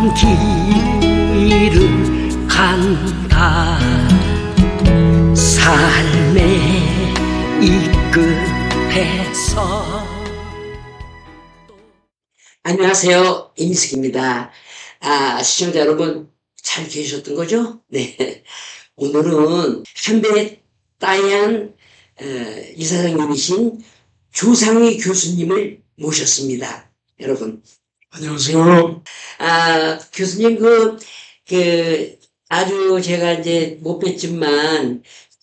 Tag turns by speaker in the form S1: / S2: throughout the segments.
S1: 먼 길을 간다 삶의 이 끝에서 안녕하세요. 임숙입니다. 아, 시청자 여러분, 잘 계셨던 거죠? 네. 오늘은 한배 따얀 어, 이사장님이신 조상희 교수님을 모셨습니다. 여러분.
S2: 안녕하세요.
S1: 아, 교수님, 그, 그, 아주 제가 이제 못 뵀지만,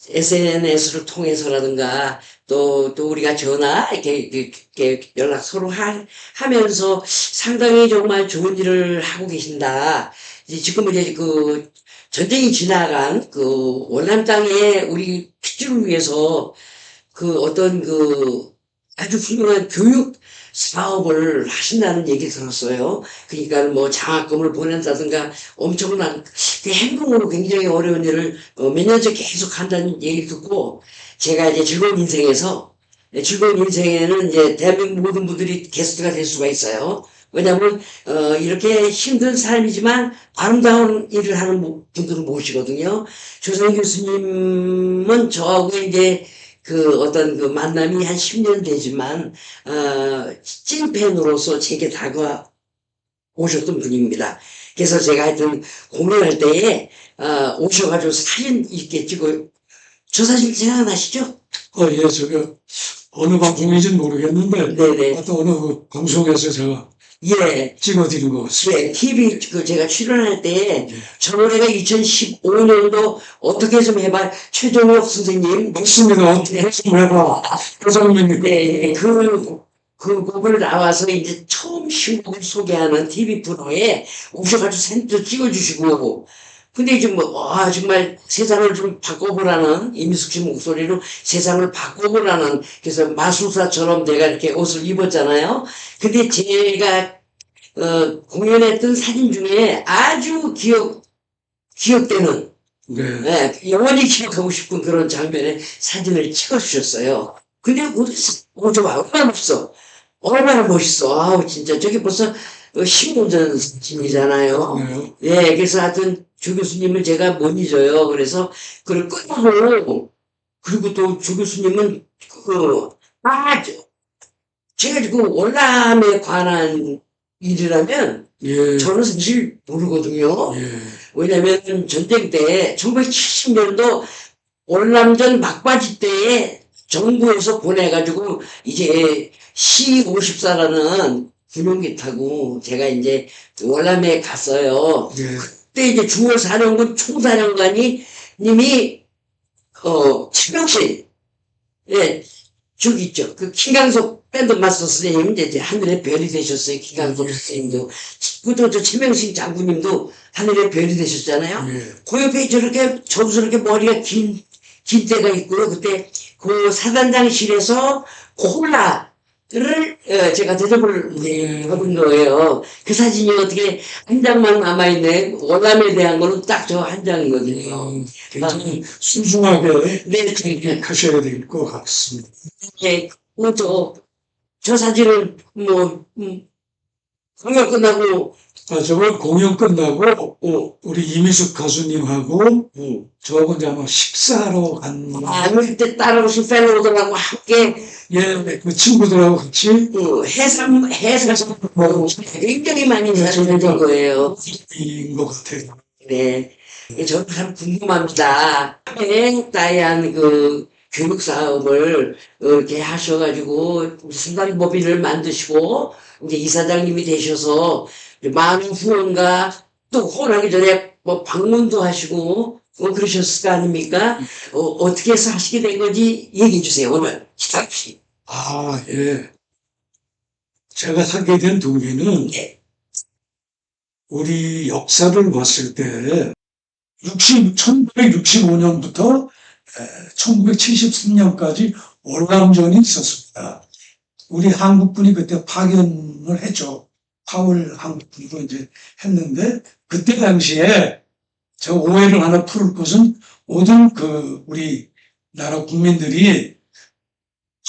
S1: SNS를 통해서라든가, 또, 또 우리가 전화, 이렇게, 이렇게 연락 서로 하, 하면서 상당히 정말 좋은 일을 하고 계신다. 이제 지금 이제 그, 전쟁이 지나간 그 월남 땅에 우리 피주를 위해서 그 어떤 그 아주 훌륭한 교육 사업을 하신다는 얘기 들었어요. 그러니까 뭐 장학금을 보낸다든가 엄청난 그 행동으로 굉장히 어려운 일을 어, 몇 년째 계속 한다는 얘기 듣고 제가 이제 즐거운 인생에서 네, 즐거운 인생에는 이제 대한민국 모든 분들이 게스트가 될 수가 있어요. 왜냐하면 어, 이렇게 힘든 삶이지만 아름다운 일을 하는 모- 분들을 모시거든요. 조선 교수님은 저하고 이제 그 어떤 그 만남이 한 10년 되지만 어, 찐팬으로서 제게 다가와 오셨던 분입니다. 그래서 제가 하여튼 공연할 때에 어, 오셔가지고 사진 이렇게 찍어 저 사진 생각나시죠?
S2: 어, 예, 제가 어느 방송인지는 모르겠는데,
S1: 네네.
S2: 하여튼 어느 그 방송에서 제가
S1: 예.
S2: 같습니다.
S1: 네, TV 그 제가 출연할 때
S2: 네.
S1: 저 노래가 2015년도 어떻게 좀 해봐 최종혁 선생님
S2: 맞습니다. 어떻게 좀 해봐. 교장님입니까?
S1: 네, 그, 그 곡을 나와서 이제 처음 신곡을 소개하는 TV 프로에 오셔가지고 사진도 찍어주시고, 근데 이제 뭐, 와, 정말 세상을 좀 바꿔보라는, 이미숙 씨 목소리로 세상을 바꿔보라는, 그래서 마술사처럼 내가 이렇게 옷을 입었잖아요. 근데 제가, 어, 공연했던 사진 중에 아주 기억, 기억되는,
S2: 네.
S1: 네, 영원히 기억하고 싶은 그런 장면에 사진을 찍어주셨어요. 근데 어디서, 어, 좀 얼마나 멋있어. 얼마나 멋있어. 아우, 진짜. 저게 벌써 10년 전 사진이잖아요.
S2: 네.
S1: 예, 그래서 하여튼 조 교수님을 제가 못 잊어요. 그래서 그걸 끊고, 그리고 또조 교수님은 그, 아, 저, 제가 그 월남에 관한 일이라면
S2: 예.
S1: 저는 사실 모르거든요.
S2: 예.
S1: 왜냐면 전쟁 때 1970년도 월남전 막바지 때에 정부에서 보내가지고 이제 C54라는 군용기 타고 제가 이제 월남에 갔어요.
S2: 예.
S1: 그때 이제 중월 사령군 총사령관이 님이 어예 저기 있죠 그 김강석 밴드 마스터 선생님 이제 이제 하늘의 별이 되셨어요 김강석
S2: 예.
S1: 선생님도 그또 저 최명식 장군님도 하늘의 별이 되셨잖아요.
S2: 예.
S1: 그 옆에 저렇게 저렇게 머리가 긴, 긴 때가 있고요. 그때 그 사단장실에서 콜라 를 어, 제가 대접을
S2: 네.
S1: 받은 거예요. 그 사진이 어떻게 한 장만 남아있네. 월남에 대한 거는 딱 저 한 장이거든요.
S2: 음, 굉장히 순수하게
S1: 네, 그,
S2: 하셔야 될 것 같습니다.
S1: 예, 뭐, 저, 저 사진을 뭐, 음, 공연 끝나고,
S2: 아, 저걸 공연 끝나고,
S1: 어,
S2: 우리 이미숙 가수님하고
S1: 음,
S2: 저하고 이제 아마 식사하러 간,
S1: 아무 때 따라오신 팬로들하고 함께
S2: 예, 그 친구들하고 같이
S1: 그 해삼 해삼 뭐 굉장히 많이 사진을 된 거예요.
S2: 인것 같아요.
S1: 네, 저도 참 궁금합니다. 다양한 그 교육 사업을 이렇게 하셔가지고 순간 법인을 만드시고 이제 이사장님이 되셔서 많은 후원과 또 후원하기 전에 뭐 방문도 하시고 뭐 그러셨을 거 아닙니까? 어, 어떻게 해서 하시게 된 건지 얘기해 주세요 오늘 기탁씨.
S2: 아, 예. 제가 하게 된 동기는
S1: 네.
S2: 우리 역사를 봤을 때 60, 1965년부터 1973년까지 월남전이 있었습니다. 우리 한국군이 그때 파견을 했죠. 파월 한국으로 이제 했는데 그때 당시에 저 오해를 하나 풀을 것은 모든 그 우리 나라 국민들이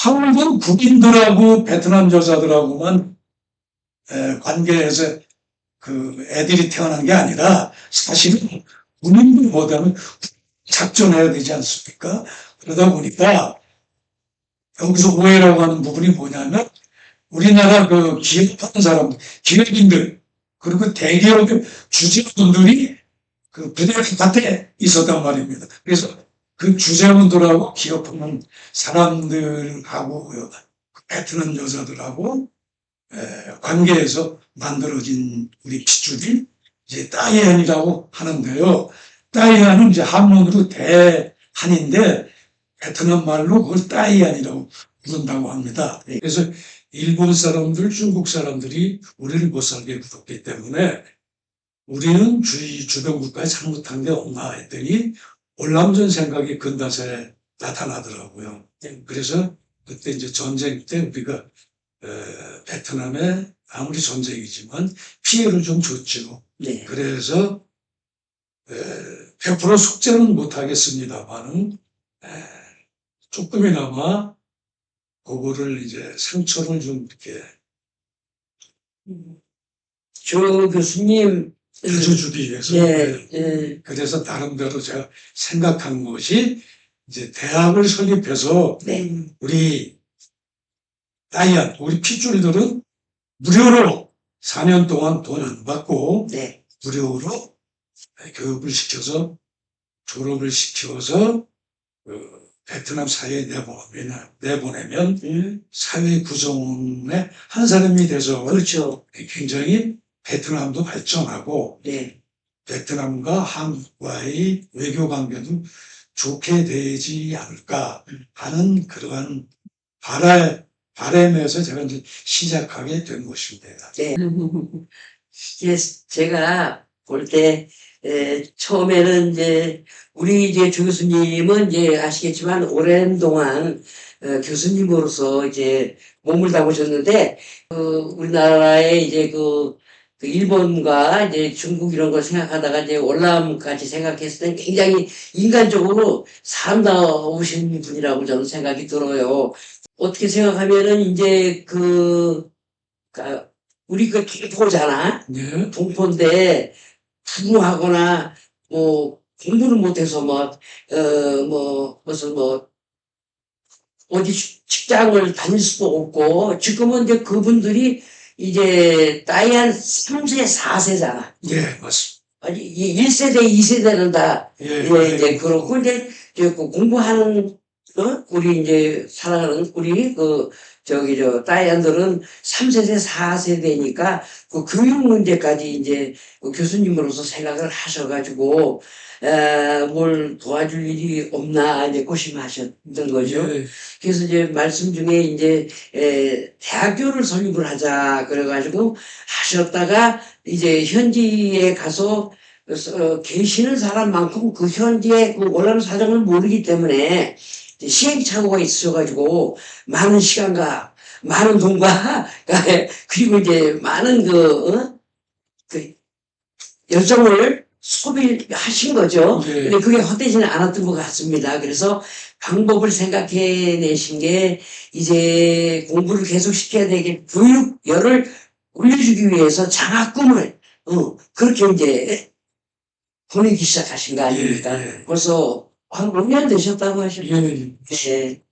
S2: 파월된 국인들하고 베트남 여자들하고만 에, 관계에서 그 애들이 태어난 게 아니라 사실은 군인들보다는 작전해야 되지 않습니까? 그러다 보니까 여기서 오해라고 하는 부분이 뭐냐면 우리나라 그 기업하는 사람, 기업인들, 그리고 대기업의 주주분들이 그 부대 바깥에 있었단 말입니다. 그래서 그 주재원들하고 기업하는 사람들하고 그 베트남 여자들하고 에, 관계에서 만들어진 우리 핏줄이 이제 따이안이라고 하는데요. 따이안은 이제 한문으로 대한인데 베트남 말로 그걸 따이안이라고 부른다고 합니다. 그래서 일본 사람들, 중국 사람들이 우리를 못 살게 굳었기 때문에 우리는 주의 주변 국가에 잘못한 게 없나 했더니 올남전 생각이 근다세 나타나더라고요. 그래서 그때 이제 전쟁 때 우리가 에, 베트남에 아무리 전쟁이지만 피해를 좀 줬죠.
S1: 네.
S2: 그래서 에, 100% 속죄는 못하겠습니다만은 조금이나마 그거를 이제 상처를 좀 이렇게.
S1: 조 교수님,
S2: 다져주기 위해서.
S1: 네, 네,
S2: 그래서 나름대로 제가 생각한 것이 이제 대학을 설립해서
S1: 네,
S2: 우리 다이안 우리 핏줄들은 무료로 4년 동안 돈 안 받고
S1: 네,
S2: 무료로 교육을 시켜서 졸업을 시켜서 그 베트남 사회에 내보내면, 내보내면
S1: 음,
S2: 사회 구성의 한 사람이 돼서
S1: 그렇죠.
S2: 굉장히 베트남도 발전하고
S1: 네,
S2: 베트남과 한국과의 외교 관계도 좋게 되지 않을까 하는 그러한 바람, 바람에서 제가 이제 시작하게 된 것입니다.
S1: 네. 이게 제가 볼 때, 에, 처음에는 이제, 우리 이제 조 교수님은 이제 아시겠지만, 오랜 동안 어, 교수님으로서 이제 몸을 담으셨는데, 그, 우리나라의 이제 그, 그 일본과 이제 중국 이런 걸 생각하다가 이제 월남까지 생각했을 때 굉장히 인간적으로 사람다우신 분이라고 저는 생각이 들어요. 어떻게 생각하면은 이제 그, 그 우리 그 동포잖아.
S2: 예,
S1: 동포인데 부모하거나 뭐 공부를 못해서 뭐, 어, 뭐, 무슨 뭐, 어디 시- 직장을 다닐 수도 없고, 지금은 이제 그분들이 이제 따이한 3세, 4세잖아.
S2: 예, 맞습니다.
S1: 아니, 1세대, 2세대는 다
S2: 예,
S1: 예, 이제 그렇고 이제 이제 그 공부하는 어? 우리 이제 살아가는 우리 그 저기 저 따이안들은 3세대, 4세대니까 그 교육 문제까지 이제 그 교수님으로서 생각을 하셔가지고 에, 뭘 도와줄 일이 없나 이제 고심하셨던 거죠.
S2: 예,
S1: 그래서 이제 말씀 중에 이제 에, 대학교를 설립을 하자 그래가지고 하셨다가 이제 현지에 가서 어, 계시는 사람만큼 그 현지의 그 원하는 사정을 모르기 때문에 시행착오가 있으셔가지고 많은 시간과 많은 돈과 그리고 이제 많은 그, 어? 그 열정을 소비하신 거죠.
S2: 예.
S1: 근데 그게 헛되지는 않았던 것 같습니다. 그래서 방법을 생각해내신 게 이제 공부를 계속 시켜야 되게 교육열을 올려주기 위해서 장학금을 어, 그렇게 이제 보내기 시작하신 거 아닙니까?
S2: 예, 예.
S1: 벌써 한 5년 되셨다고 하셨죠.
S2: 예,
S1: 네.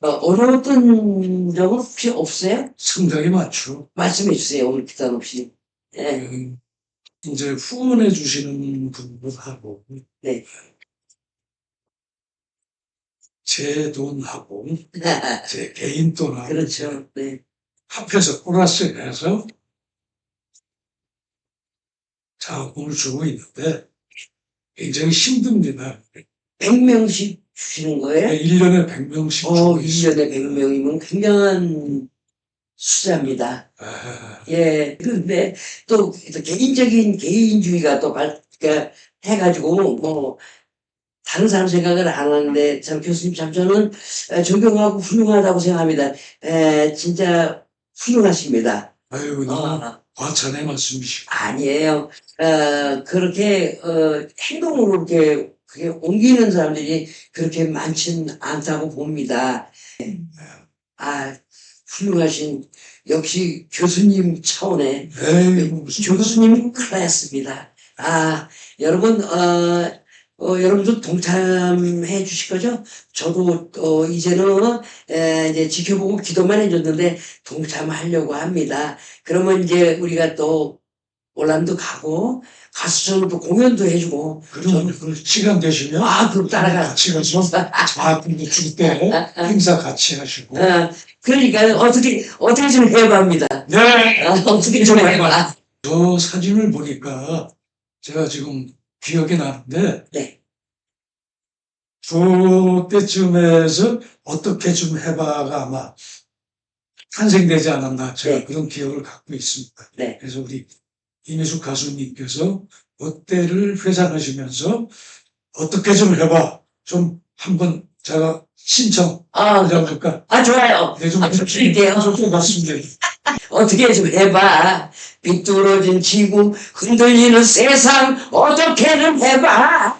S1: 어, 어려웠던 적은 혹시 없어요?
S2: 상당히 많죠.
S1: 말씀해 주세요. 오늘 부담 없이. 네.
S2: 음, 이제 후원해 주시는 분들하고
S1: 네.
S2: 제 돈하고 제 개인 돈하고
S1: 그렇죠. 네.
S2: 합해서 플러스 해서 자금을 주고 있는데 굉장히 힘듭니다.
S1: 100명씩 주시는 거예요?
S2: 1년에 100명씩
S1: 어,
S2: 주고 있어요.
S1: 1년에 100명이면 굉장한 숫자입니다.
S2: 아,
S1: 예. 그런데 또, 또 개인적인 개인주의가 또 발, 그러니까 해가지고 뭐, 다른 사람 생각을 안 하는데, 참 교수님 참 저는 에, 존경하고 훌륭하다고 생각합니다. 에, 진짜 훌륭하십니다.
S2: 아유, 너무
S1: 어,
S2: 과찬의 말씀이시고.
S1: 아니에요. 어, 그렇게, 어, 행동으로 이렇게, 그게 옮기는 사람들이 그렇게 많지는 않다고 봅니다. 아, 훌륭하신, 역시 교수님 차원의
S2: 무슨
S1: 교수님 클래스입니다. 아, 여러분, 어, 어, 여러분도 동참해 주실 거죠? 저도, 어, 이제는, 에, 이제 지켜보고 기도만 해줬는데, 동참하려고 합니다. 그러면 이제 우리가 또, 올란도 가고, 또 공연도 해주고,
S2: 그럼 그 시간 되시면
S1: 아, 그럼 따라가.
S2: 같이 가서 자금도 줄때 행사 같이 하시고.
S1: 어, 그러니까 어떻게, 어떻게 좀 해봐입니다.
S2: 네.
S1: 어, 어떻게 좀 해봐.
S2: 저 사진을 보니까 제가 지금 기억이 나는데
S1: 네.
S2: 그때쯤에서 어떻게 좀 해봐가 아마 탄생되지 않았나 제가
S1: 네.
S2: 그런 기억을 갖고 있습니다.
S1: 네.
S2: 그래서 우리 이미숙 가수님께서 그때를 회상하시면서 어떻게 좀 해봐 좀 한번 제가 신청
S1: 아,
S2: 해볼까?
S1: 아, 좋아요.
S2: 네, 좀
S1: 아, 부탁드릴게요.
S2: 좀 같습니다.
S1: 어떻게 좀 해봐. 빗뚤어진 지구, 흔들리는 세상, 어떻게는 해봐.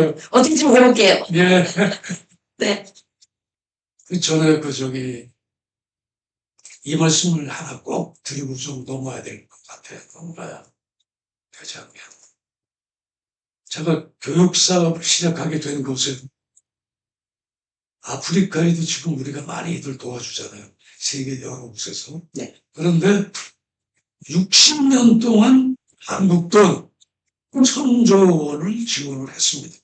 S1: 음, 어떻게 좀 해볼게요.
S2: 예.
S1: 네.
S2: 그 전에 그 저기 이 말씀을 하나 꼭 드리고 좀 넘어야 될 것 같아요. 되지 않냐. 제가 교육 사업을 시작하게 된 것은 아프리카에도 지금 우리가 많이들 도와주잖아요. 세계 여러 곳에서.
S1: 네.
S2: 그런데 60년 동안 한국 돈 천조 원을 지원을 했습니다.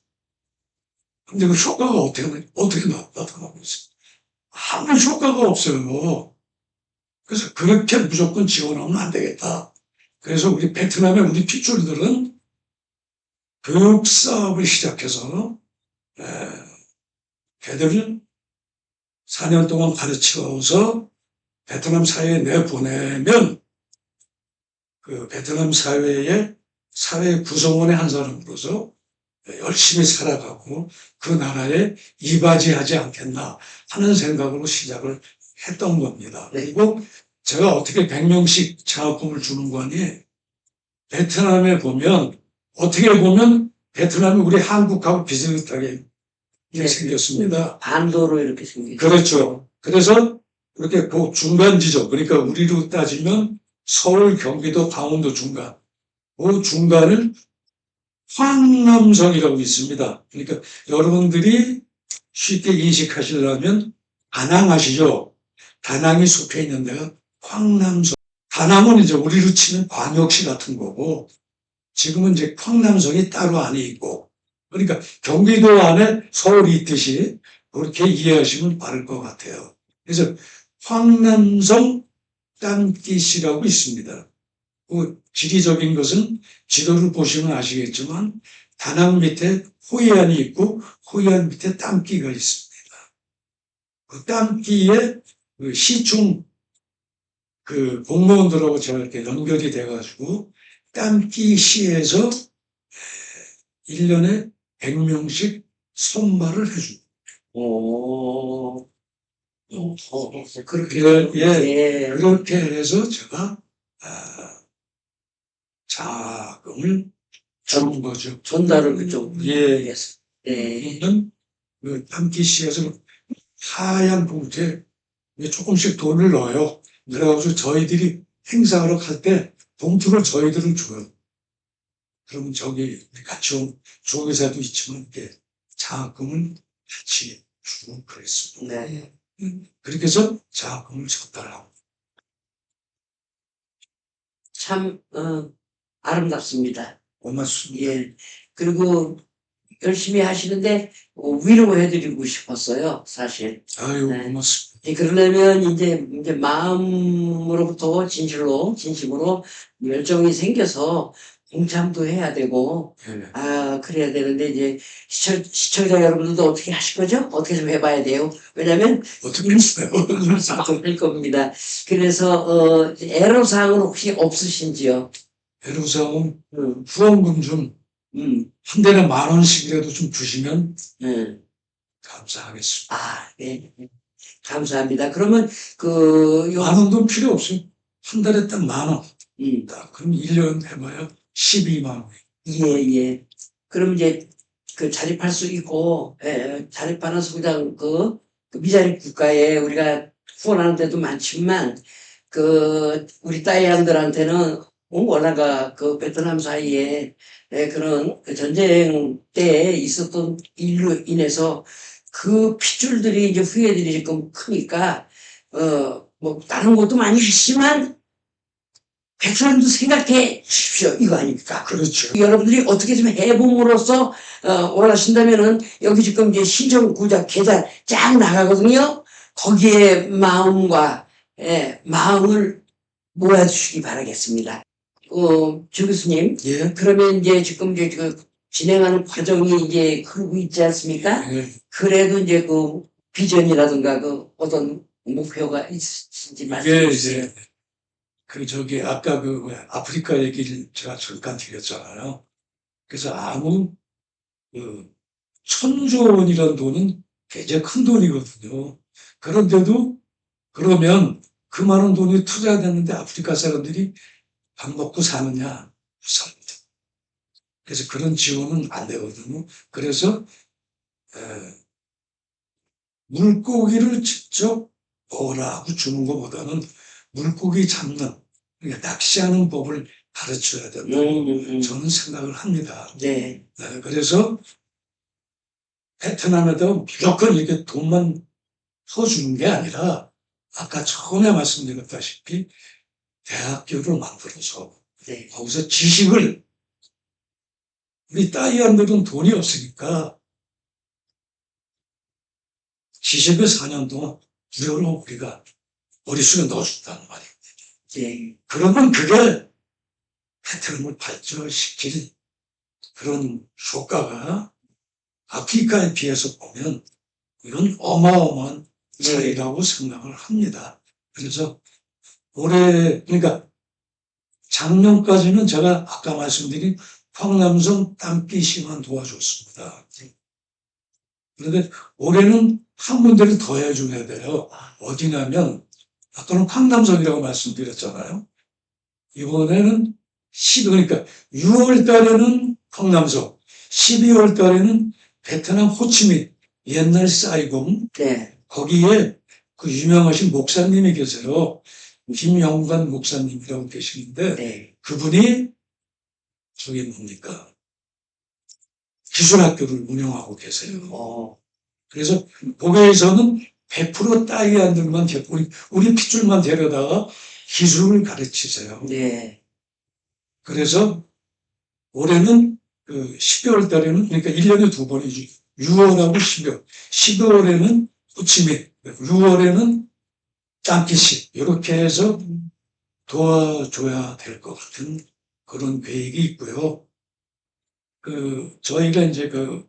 S2: 근데 그 효과가 어떻게, 어떻게 나- 나타나고 있어요? 아무 효과가 없어요. 그래서 그렇게 무조건 지원하면 안 되겠다. 그래서 우리 베트남의 우리 핏줄들은 교육 사업을 시작해서 에, 걔들을 4년 동안 가르쳐서 베트남 사회에 내보내면 그 베트남 사회의 사회 구성원의 한 사람으로서 열심히 살아가고 그 나라에 이바지하지 않겠나 하는 생각으로 시작을 했던 겁니다.
S1: 네.
S2: 그리고 제가 어떻게 100명씩 장학금을 주는 거니 베트남에 보면 어떻게 보면 베트남이 우리 한국하고 비슷하게
S1: 네.
S2: 생겼습니다.
S1: 반도로 이렇게 생겼죠.
S2: 그렇죠. 그래서 이렇게 그 중간 지점, 그러니까 우리로 따지면 서울, 경기도, 강원도 중간, 그 중간을 황남성이라고 있습니다. 그러니까 여러분들이 쉽게 인식하시려면 다낭 아시죠? 다낭이 속해 있는 데가 황남성. 다낭은 이제 우리로 치면 광역시 같은 거고, 지금은 이제 황남성이 따로 안에 있고, 그러니까 경기도 안에 서울이 있듯이 그렇게 이해하시면 바를 것 같아요. 그래서 황남성 땅띠시라고 있습니다. 그 지리적인 것은 지도를 보시면 아시겠지만 다낭 밑에 호이안이 있고 호이안 밑에 땅끼가 있습니다. 그 땅끼에 그 시청 그 공무원들하고 제가 이렇게 연결이 돼가지고 땅끼 시에서 1년에 100명씩 선발을 해줍니다.
S1: 오. 어, 어, 그렇게.
S2: 예,
S1: 예.
S2: 그렇게 해서 제가 아, 자금을 주는 거죠.
S1: 전달을 그쪽.
S2: 예.
S1: 네.
S2: 그러면 그 담기시에서 하얀 봉투에 조금씩 돈을 넣어요. 그래가지고 저희들이 행사하러 갈 때 봉투를 저희들은 줘요. 그러면 저기 같이 온 조교사도 있지만 이렇게 자금을 같이 주고 그랬습니다.
S1: 네.
S2: 그렇게 해서 자금을 전달하고
S1: 참, 어, 아름답습니다.
S2: 고맙습니다.
S1: 예. 그리고 열심히 하시는데 어, 위로해드리고 싶었어요, 사실.
S2: 아유
S1: 네.
S2: 고맙습니다.
S1: 예, 그러려면 이제, 이제 마음으로부터 진실로, 진심으로 열정이 생겨서 공참도 해야 되고,
S2: 예.
S1: 아, 그래야 되는데, 이제 시청, 시청자 여러분들도 어떻게 하실 거죠? 어떻게 좀 해봐야 돼요. 왜냐면,
S2: 어떻게 했어요?
S1: 될 겁니다. 그래서, 어, 애로사항은 혹시 없으신지요?
S2: 애로사항은
S1: 음,
S2: 후원금 좀한
S1: 음,
S2: 달에 만 원씩이라도 좀 주시면
S1: 음.
S2: 감사하겠습니다.
S1: 아, 네. 감사합니다. 그러면, 그, 요,
S2: 만 원도 필요 없어요. 한 달에 딱 만 원.
S1: 음,
S2: 딱 그럼 1년 해봐야 12만 원.
S1: 예, 예. 그럼 이제, 그 자립할 수 있고, 예, 자립하는 소비당 그, 그 미자립 국가에 우리가 후원하는 데도 많지만, 그, 우리 따이안들한테는, 어, 워낙 그 베트남 사이에 예, 그런 그 전쟁 때 있었던 일로 인해서 그 핏줄들이 이제 후예들이 지금 크니까, 어, 뭐, 다른 것도 많이 있지만, 베트남도 생각해 주십시오. 이거 아닙니까?
S2: 그렇죠.
S1: 여러분들이 어떻게 좀 해봄으로써 어, 원하신다면은 여기 지금 이제 구작 계좌 쫙 나가거든요. 거기에 마음과 예, 마음을 모아주시기 바라겠습니다. 어, 조 교수님,
S2: 예.
S1: 그러면 이제 지금 이제 그 진행하는 과정이 이제 흐르고 있지 않습니까?
S2: 예.
S1: 그래도 이제 그 비전이라든가 그 어떤 목표가 있으신지 말씀해 주세요.
S2: 이제 그 저기 아까 그 뭐야, 아프리카 얘기를 제가 잠깐 드렸잖아요. 그래서 아무 그 천조 원이라는 돈은 굉장히 큰 돈이거든요. 그런데도 그러면 그 많은 돈이 투자됐는데 아프리카 사람들이 밥 먹고 사느냐? 못 삽니다. 그래서 그런 지원은 안 되거든요. 그래서 에, 물고기를 직접 먹으라고 주는 것보다는 물고기 잡는, 그러니까 낚시하는 법을 가르쳐야 된다고
S1: 음, 음, 음.
S2: 저는 생각을 합니다.
S1: 네.
S2: 네, 그래서 베트남에다 무조건 이렇게 돈만 퍼주는 게 아니라 아까 처음에 말씀드렸다시피 대학교를 만들어서
S1: 네.
S2: 거기서 지식을 우리 따이안들은 돈이 없으니까 지식을 4년 동안 무료로 우리가 머릿속에 넣어준다는 말이에요.
S1: 네.
S2: 그러면 그게 패턴을 발전시킬 그런 효과가 아프리카에 비해서 보면 이건 어마어마한 차이라고 생각을 합니다. 그래서 올해, 그러니까 작년까지는 제가 아까 말씀드린 황남성 땅기시만 도와줬습니다. 그런데 올해는 한 군데를 더 해줘야 돼요. 어디냐면 아까는 황남성이라고 말씀드렸잖아요. 이번에는 10, 그러니까 6월 달에는 황남성, 12월 달에는 베트남 호치민, 옛날 사이공,
S1: 네.
S2: 거기에 그 유명하신 목사님이 계세요. 김영관 목사님이라고 계시는데
S1: 네.
S2: 그분이 저기 뭡니까 기술학교를 운영하고 계세요.
S1: 어,
S2: 그래서 거기에서는 100% 따이안들만 데- 우리 우리 핏줄만 데려다가 기술을 가르치세요.
S1: 네.
S2: 그래서 올해는 그 12월 달에는 그러니까 1년에 두 번이지 6월하고 12월 12월에는 호치민 6월에는 짱키시 이렇게 해서 도와줘야 될 것 같은 그런 계획이 있고요. 그 저희가 이제 그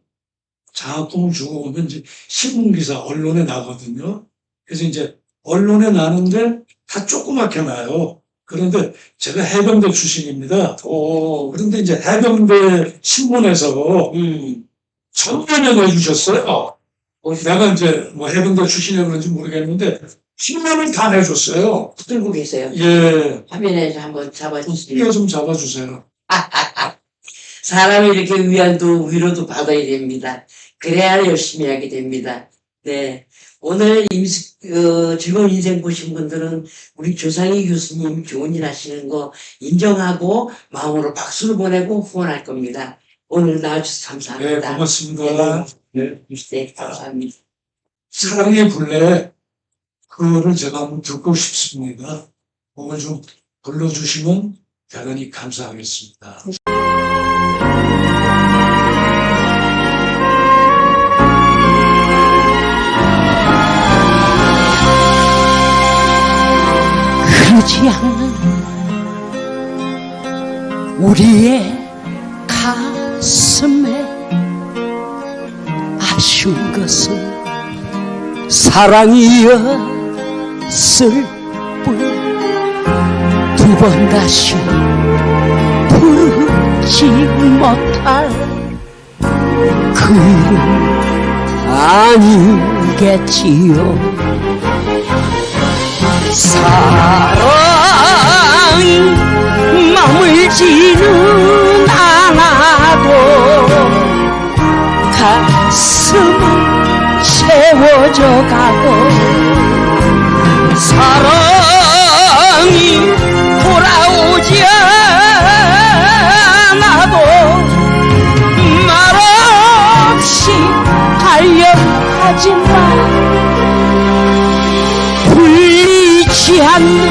S2: 장학금을 주고 오면 이제 신문기사 언론에 나거든요. 그래서 이제 언론에 나는데 다 조그맣게 나요. 그런데 제가 해병대 출신입니다.
S3: 오,
S2: 그런데 이제 해병대 신문에서
S3: 음,
S2: 전면에 내주셨어요.
S3: 어디서
S2: 내가 이제 뭐 해병대 출신이라 그런지 모르겠는데 신문을 다 내줬어요.
S3: 들고 계세요?
S2: 예.
S3: 화면에 한번 잡아주세요.
S2: 이거 좀 잡아주세요.
S3: 사람이 이렇게 위안도 위로도 받아야 됩니다. 그래야 열심히 하게 됩니다. 네. 오늘 임시, 어, 즐거운 인생 보신 분들은 우리 조상희 교수님 좋은 일 하시는 거 인정하고 마음으로 박수를 보내고 후원할 겁니다. 오늘 나와주셔서
S2: 네,
S3: 감사합니다.
S2: 고맙습니다. 네.
S3: 네, 감사합니다.
S2: 사랑의 불래 그거를 제가 한번 듣고 싶습니다. 그걸 좀 불러주시면 대단히 감사하겠습니다.
S1: 흐르지 않는 우리의 가슴에 아쉬운 것은 사랑이 었을 뿐 두 번 다시 부르지 못할 그 일은 아니겠지요. 사랑이 마음을 지는 않아도 가슴은 채워져 가고 풀